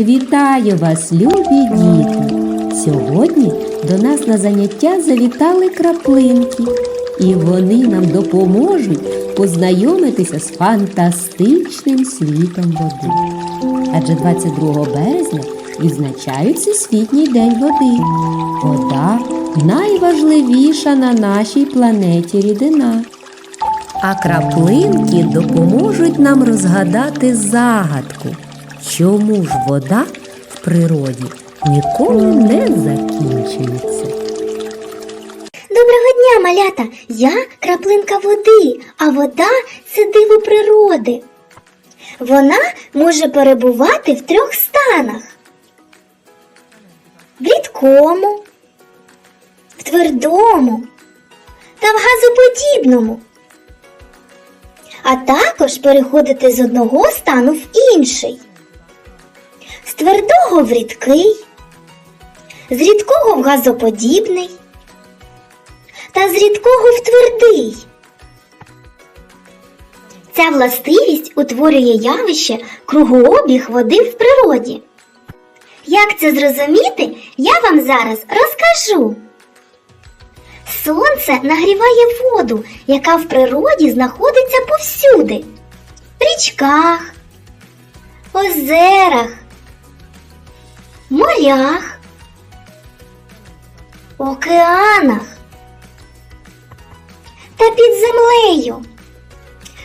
Вітаю вас, любі діти! Сьогодні до нас на заняття завітали краплинки, і вони нам допоможуть познайомитися з фантастичним світом води. Адже 22 березня відзначають Всесвітній день води. Вода найважливіша на нашій планеті рідина. А краплинки допоможуть нам розгадати загадку, чому ж вода в природі ніколи не закінчується. Доброго дня, малята! Я краплинка води, а вода це диво природи. Вона може перебувати в трьох станах: в рідкому, в твердому та в газоподібному. А також переходити з одного стану в інший. З твердого в рідкий, з рідкого в газоподібний та з рідкого в твердий. Ця властивість утворює явище кругообіг води в природі. Як це зрозуміти, я вам зараз розкажу. Сонце нагріває воду, яка в природі знаходиться повсюди. В річках, озерах, морях, океанах та під землею.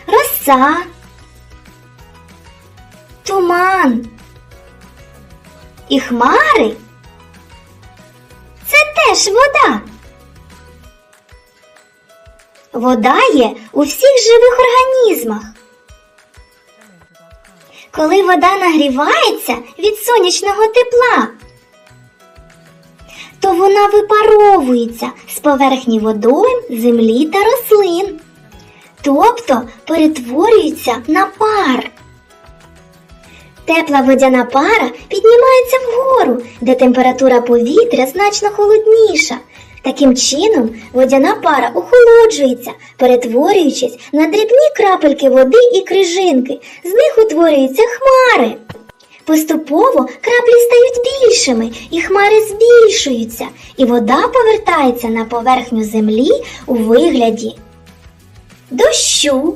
Роса, туман і хмари це теж вода. Вода є у всіх живих організмах. Коли вода нагрівається від сонячного тепла, то вона випаровується з поверхні водойм, землі та рослин, тобто перетворюється на пар. Тепла водяна пара піднімається вгору, де температура повітря значно холодніша. Таким чином, водяна пара охолоджується, перетворюючись на дрібні крапельки води і крижинки. З них утворюються хмари. Поступово краплі стають більшими, і хмари збільшуються, і вода повертається на поверхню землі у вигляді дощу,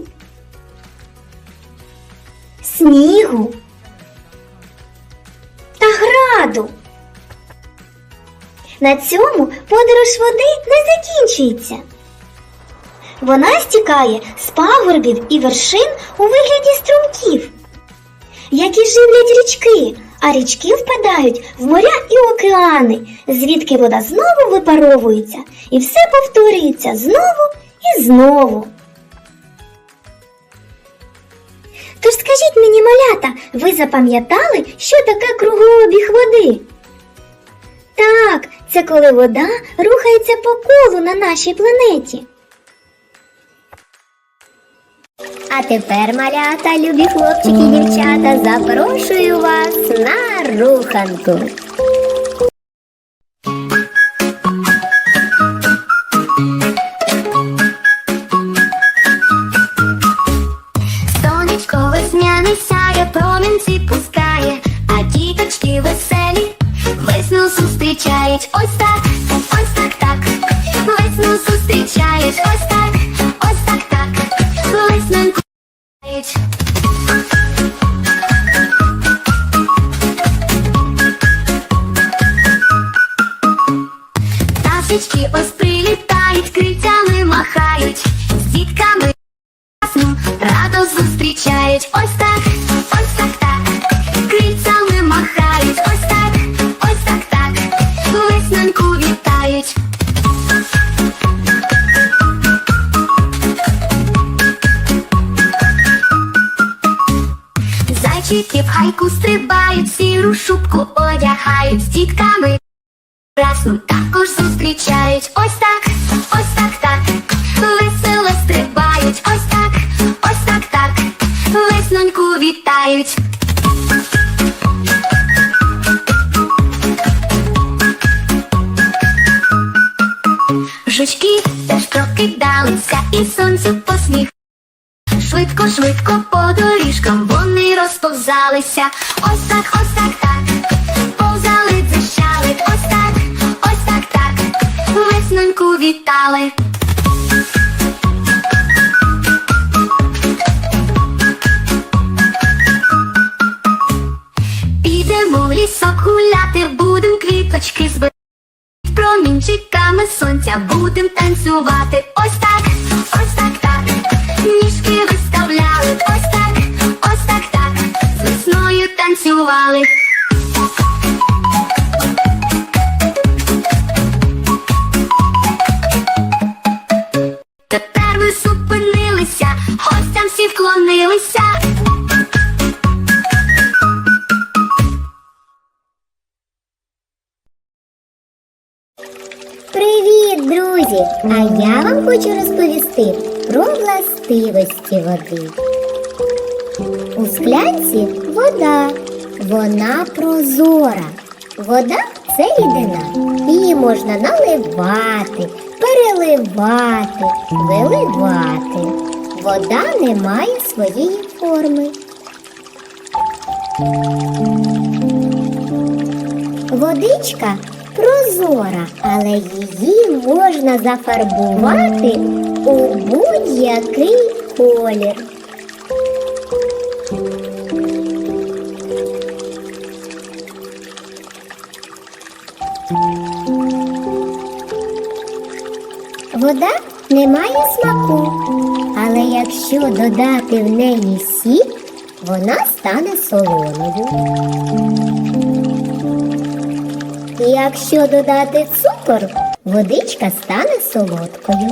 снігу та граду. На цьому подорож води не закінчується. Вона стікає з пагорбів і вершин у вигляді струмків, які живлять річки, а річки впадають в моря і океани, звідки вода знову випаровується, і все повторюється знову і знову. Тож скажіть мені, малята, ви запам'ятали, що таке кругообіг води? Коли вода рухається по колу на нашій планеті. А тепер, малята, любі хлопчики і дівчата, запрошую вас на руханку. Весну ось так, ось так, так. Весненьку зустрічають. Пташечки ось прилітають, крильцями махають, з дітками радо зустрічають. Ось так, Зайчики в гайку стрибають, сіру шубку одягають з дітками. Красну також зустрічають. Ось так, ось так, так. Весело стрибають. Ось так, ось так, так. Весноньку вітають. Жучки теж прокидалися і сонцю посміх. Швидко, швидко по доріжкам вони розповзалися. Ось так, ось так, так. Повзали, дзищали, ось так, ось так, так. Весноньку вітали. Підемо в лісок гуляти, будем квіточки збирати. Промінчиками сонця будем танцювати. Ось так, ось так, так. Ніжки виставляли. Танцювали. Тепер ви зупинилися, гостям всі вклонилися. Привіт, друзі! А я вам хочу розповісти про властивості води. У склянці вода. Вона прозора. Вода це рідина. Її можна наливати, переливати, виливати. Вода не має своєї форми. Водичка прозора, але її можна зафарбувати у будь-який колір. Вода не має смаку, але якщо додати в неї сіль, вона стане солоною. Якщо додати цукор, водичка стане солодкою.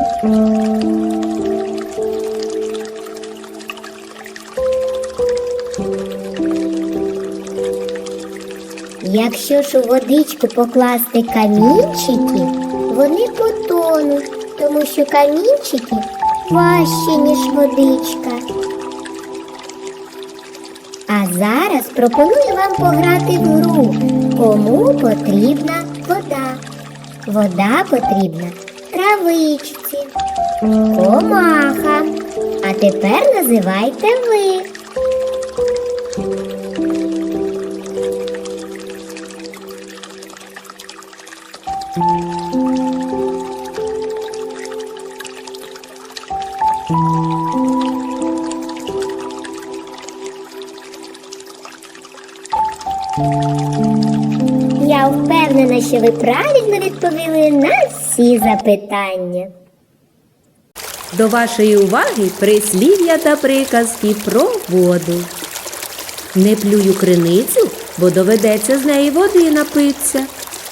Якщо ж у водичку покласти камінчики, вони потонуть, тому що камінчики важчі, ніж водичка. А зараз пропоную вам пограти в гру, кому потрібна вода. Вода потрібна травичці, комахам. А тепер називайте ви. Я впевнена, що ви правильно відповіли на всі запитання. До вашої уваги прислів'я та приказки про воду. Не плюю криницю, бо доведеться з неї води напитися.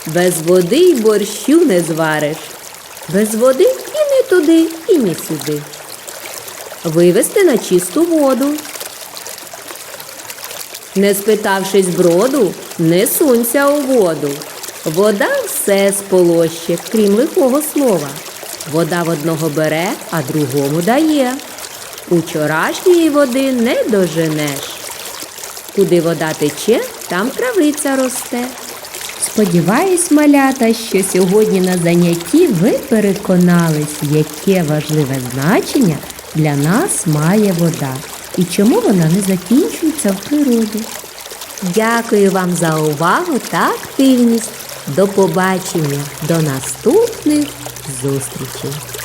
Без води й борщу не звариш. Без води і не туди, і не сюди. Вивести на чисту воду. Не спитавшись броду, не сунься у воду. Вода все сполоще, крім лихого слова. Вода в одного бере, а другому дає. Учорашньої води не доженеш. Куди вода тече, там травиця росте. Сподіваюсь, малята, що сьогодні на занятті ви переконались, яке важливе значення для нас має вода і чому вона не закінчується в природі. Дякую вам за увагу та активність. До побачення, до наступних зустрічей!